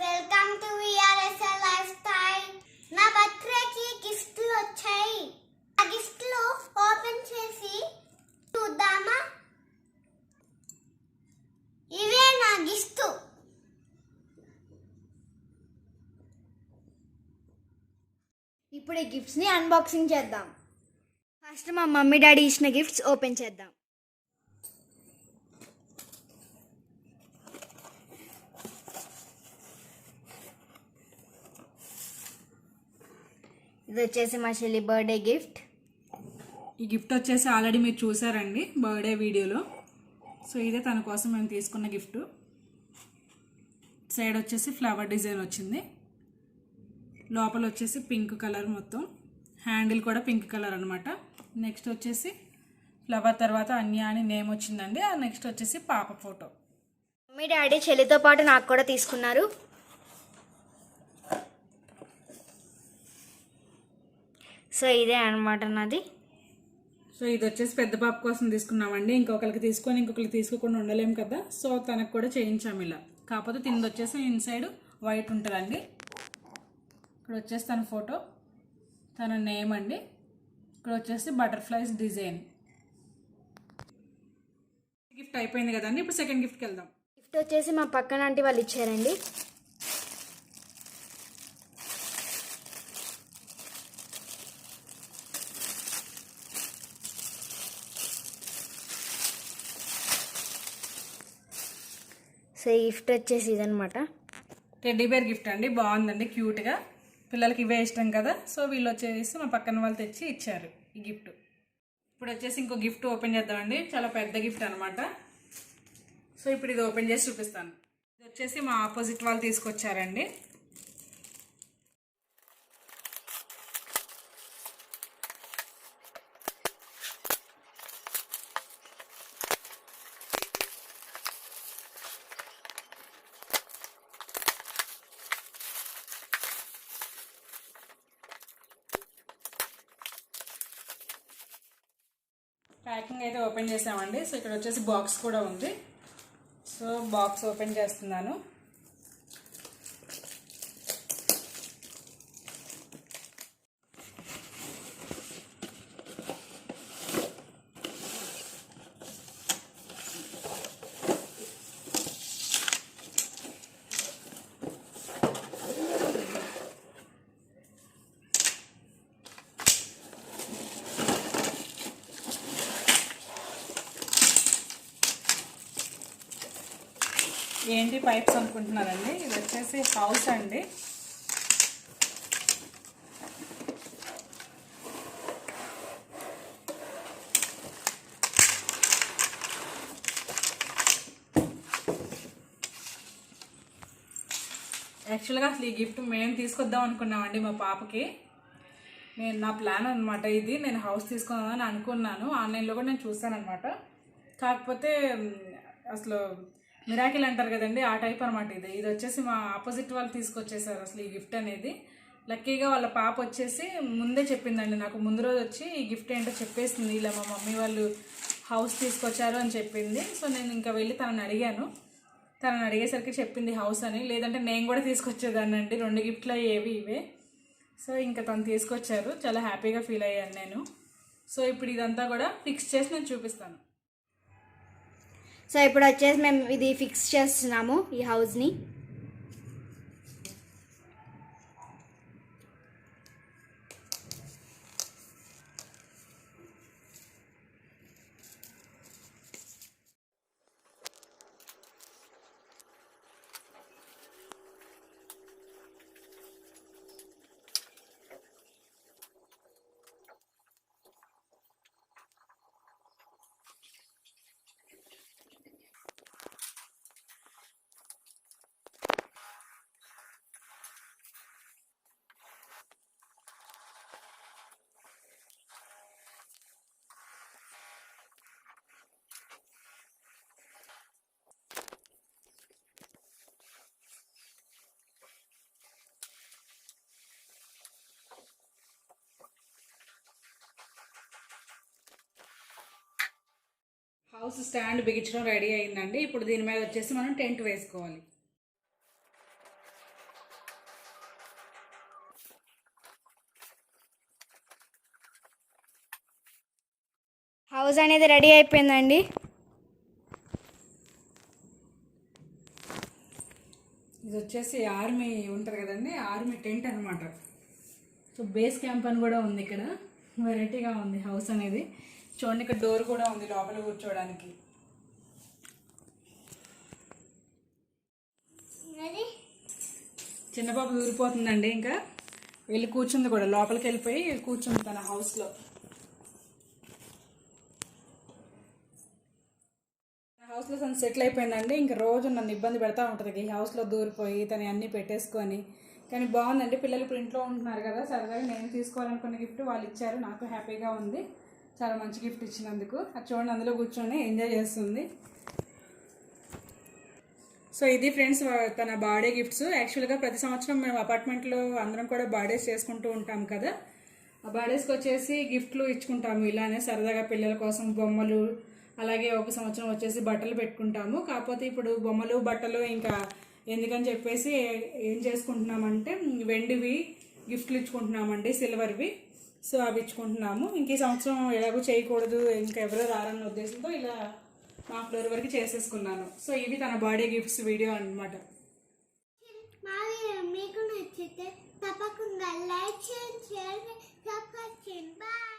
Welcome to V R S L lifestyle నా బర్త్డేకి గిఫ్ట్లు వచ్చాయి ఆ గిఫ్ట్లు ఓపెన్ చేసి చూద్దామా ఇవే నా గిఫ్ట్ ఇప్పుడు ఈ గిఫ్ట్స్ని అన్బాక్సింగ్ చేద్దాం. ఫస్ట్ మా మమ్మీ డాడీ ఇచ్చిన గిఫ్ట్స్ ఓపెన్ చేద్దాం. ఇది వచ్చేసి మా చెల్లి బర్త్డే గిఫ్ట్. ఈ గిఫ్ట్ వచ్చేసి ఆల్రెడీ మీరు చూసారండి బర్త్డే వీడియోలో. సో ఇదే తన కోసం మేము తీసుకున్న గిఫ్ట్. సైడ్ వచ్చేసి ఫ్లవర్ డిజైన్ వచ్చింది. లోపల వచ్చేసి పింక్ కలర్ మొత్తం. హ్యాండిల్ కూడా పింక్ కలర్ అనమాట నెక్స్ట్ వచ్చేసి ఫ్లవర్ తర్వాత అన్య అని నేమ్ వచ్చిందండి. ఆ నెక్స్ట్ వచ్చేసి పాప ఫోటో. మమ్మీ డాడీ చెల్లితో పాటు నాకు కూడా తీసుకున్నారు. సో ఇదే అనమాట నాది. సో ఇది వచ్చేసి పెద్ద పాప కోసం తీసుకున్నామండి. ఇంకొకరికి తీసుకొని ఇంకొకరికి తీసుకోకుండా ఉండలేం కదా. సో తనకు కూడా చేయించాము ఇలా. కాకపోతే తింది వచ్చేసి ఇన్సైడ్ వైట్ ఉంటుందండి. ఇక్కడ వచ్చేసి తన ఫోటో తన నేమ్ అండి. ఇక్కడ వచ్చేసి బటర్ఫ్లైస్ డిజైన్ గిఫ్ట్ అయిపోయింది కదండి. ఇప్పుడు సెకండ్ గిఫ్ట్కి వెళ్దాం. గిఫ్ట్ వచ్చేసి మా పక్కన ఆంటీ వాళ్ళు ఇచ్చారండి. సో గిఫ్ట్ వచ్చేసి ఇదనమాట టెడ్డీ బేర్ గిఫ్ట్ అండి. బాగుందండి క్యూట్గా పిల్లలకి ఇవే ఇష్టం కదా. సో వీళ్ళు వచ్చేసి మా పక్కన వాళ్ళు తెచ్చి ఇచ్చారు ఈ గిఫ్ట్. ఇప్పుడు వచ్చేసి ఇంకో గిఫ్ట్ ఓపెన్ చేద్దామండి. చాలా పెద్ద గిఫ్ట్ అనమాట సో ఇప్పుడు ఇది ఓపెన్ చేసి చూపిస్తాను. ఇది వచ్చేసి మా ఆపోజిట్ వాళ్ళు తీసుకొచ్చారండి. ప్యాకింగ్ అయితే ఓపెన్ చేసామండి. సో ఇక్కడ వచ్చేసి బాక్స్ కూడా ఉంది. సో బాక్స్ ఓపెన్ చేస్తున్నాను. ఏంటి పైప్స్ అనుకుంటున్నారండి? ఇది వచ్చేసి హౌస్ అండి. యాక్చువల్గా అసలు ఈ గిఫ్ట్ మేము తీసుకొద్దాం అనుకున్నామండి మా పాపకి. నేను నా ప్లాన్ అనమాట ఇది. నేను హౌస్ తీసుకుందామని అనుకున్నాను. ఆన్లైన్లో కూడా నేను చూసాను అనమాట కాకపోతే అసలు మిరాకిల్ అంటారు కదండి ఆ టైప్ అనమాట ఇది. ఇది వచ్చేసి మా ఆపోజిట్ వాళ్ళు తీసుకొచ్చేసారు అసలు ఈ గిఫ్ట్ అనేది. లక్కీగా వాళ్ళ పాప వచ్చేసి ముందే చెప్పిందండి నాకు ముందు రోజు వచ్చి ఈ గిఫ్ట్ ఏంటో చెప్పేసింది. ఇలా మా మమ్మీ వాళ్ళు హౌస్ తీసుకొచ్చారు అని చెప్పింది. సో నేను ఇంకా వెళ్ళి తనని అడిగాను. తనని అడిగేసరికి చెప్పింది హౌస్ అని. లేదంటే నేను కూడా తీసుకొచ్చేదాన్ని అండి. రెండు గిఫ్ట్లు అయ్యేవి ఇవే. సో ఇంకా తను తీసుకొచ్చారు. చాలా హ్యాపీగా ఫీల్ అయ్యాను నేను. సో ఇప్పుడు ఇదంతా కూడా ఫిక్స్ చేసి నేను చూపిస్తాను. సో ఇప్పుడు వచ్చేసి మేము ఇది ఫిక్స్ చేస్తున్నాము ఈ హౌస్ని హౌస్ స్టాండ్ బిగించడం రెడీ అయిందండి. ఇప్పుడు దీని మీద వచ్చేసి మనం టెంట్ వేసుకోవాలి. హౌస్ అనేది రెడీ అయిపోయిందండి. ఇది వచ్చేసి ఆర్మీ ఉంటుంది కదండి ఆర్మీ టెంట్ అనమాట సో బేస్ క్యాంప్ అని కూడా ఉంది ఇక్కడ. వెరైటీగా ఉంది హౌస్ అనేది. చూడండి ఇక్కడ డోర్ కూడా ఉంది లోపల కూర్చోవడానికి. అది చిన్న పాప దూరిపోతుందండి ఇంకా. వెళ్ళి కూర్చుంది కూడా లోపలికి వెళ్ళిపోయి కూర్చుంది తన హౌస్లో. హౌస్లో తను సెటిల్ అయిపోయిందండి ఇంకా రోజు నన్ను ఇబ్బంది పెడతా ఉంటుంది. ఈ హౌస్లో దూరిపోయి తను అన్నీ పెట్టేసుకొని. కానీ బాగుందండి పిల్లలు ఇప్పుడు ఇంట్లో ఉంటున్నారు కదా సరదాగా నేను తీసుకోవాలనుకున్న గిఫ్ట్ వాళ్ళు ఇచ్చారు నాకు హ్యాపీగా ఉంది. చాలా మంచి గిఫ్ట్ ఇచ్చినందుకు. అది చూడండి అందులో కూర్చొని ఎంజాయ్ చేస్తుంది. సో ఇది ఫ్రెండ్స్ తన బర్త్డే గిఫ్ట్స్. యాక్చువల్గా ప్రతి సంవత్సరం మేము అపార్ట్మెంట్లో అందరం కూడా బర్త్డేస్ చేసుకుంటూ ఉంటాం కదా. ఆ బర్త్డేస్కి వచ్చేసి గిఫ్ట్లు ఇచ్చుకుంటాము. ఇలానే సరదాగా పిల్లల కోసం బొమ్మలు అలాగే ఒక సంవత్సరం వచ్చేసి బట్టలు పెట్టుకుంటాము. కాకపోతే ఇప్పుడు బొమ్మలు బట్టలు ఇంకా ఎందుకని చెప్పేసి ఏం చేసుకుంటున్నామంటే వెండివి గిఫ్ట్లు ఇచ్చుకుంటున్నామండి సిల్వర్వి. సో అవి ఇచ్చుకుంటున్నాము ఇంక ఈ సంవత్సరం ఎలాగో చేయకూడదు ఇంకా ఎవరో రారన్న ఉద్దేశంతో ఇలా మా ఫ్లోర్ వరకు చేసేసుకున్నాను. సో ఇవి తన బర్త్డే గిఫ్ట్స్ వీడియో అన్నమాట. మా మీకు నచ్చితే తప్పకుండా లైక్ చేయండి షేర్ చేయండి సబ్స్క్రైబ్ చేయండి. బాయ్.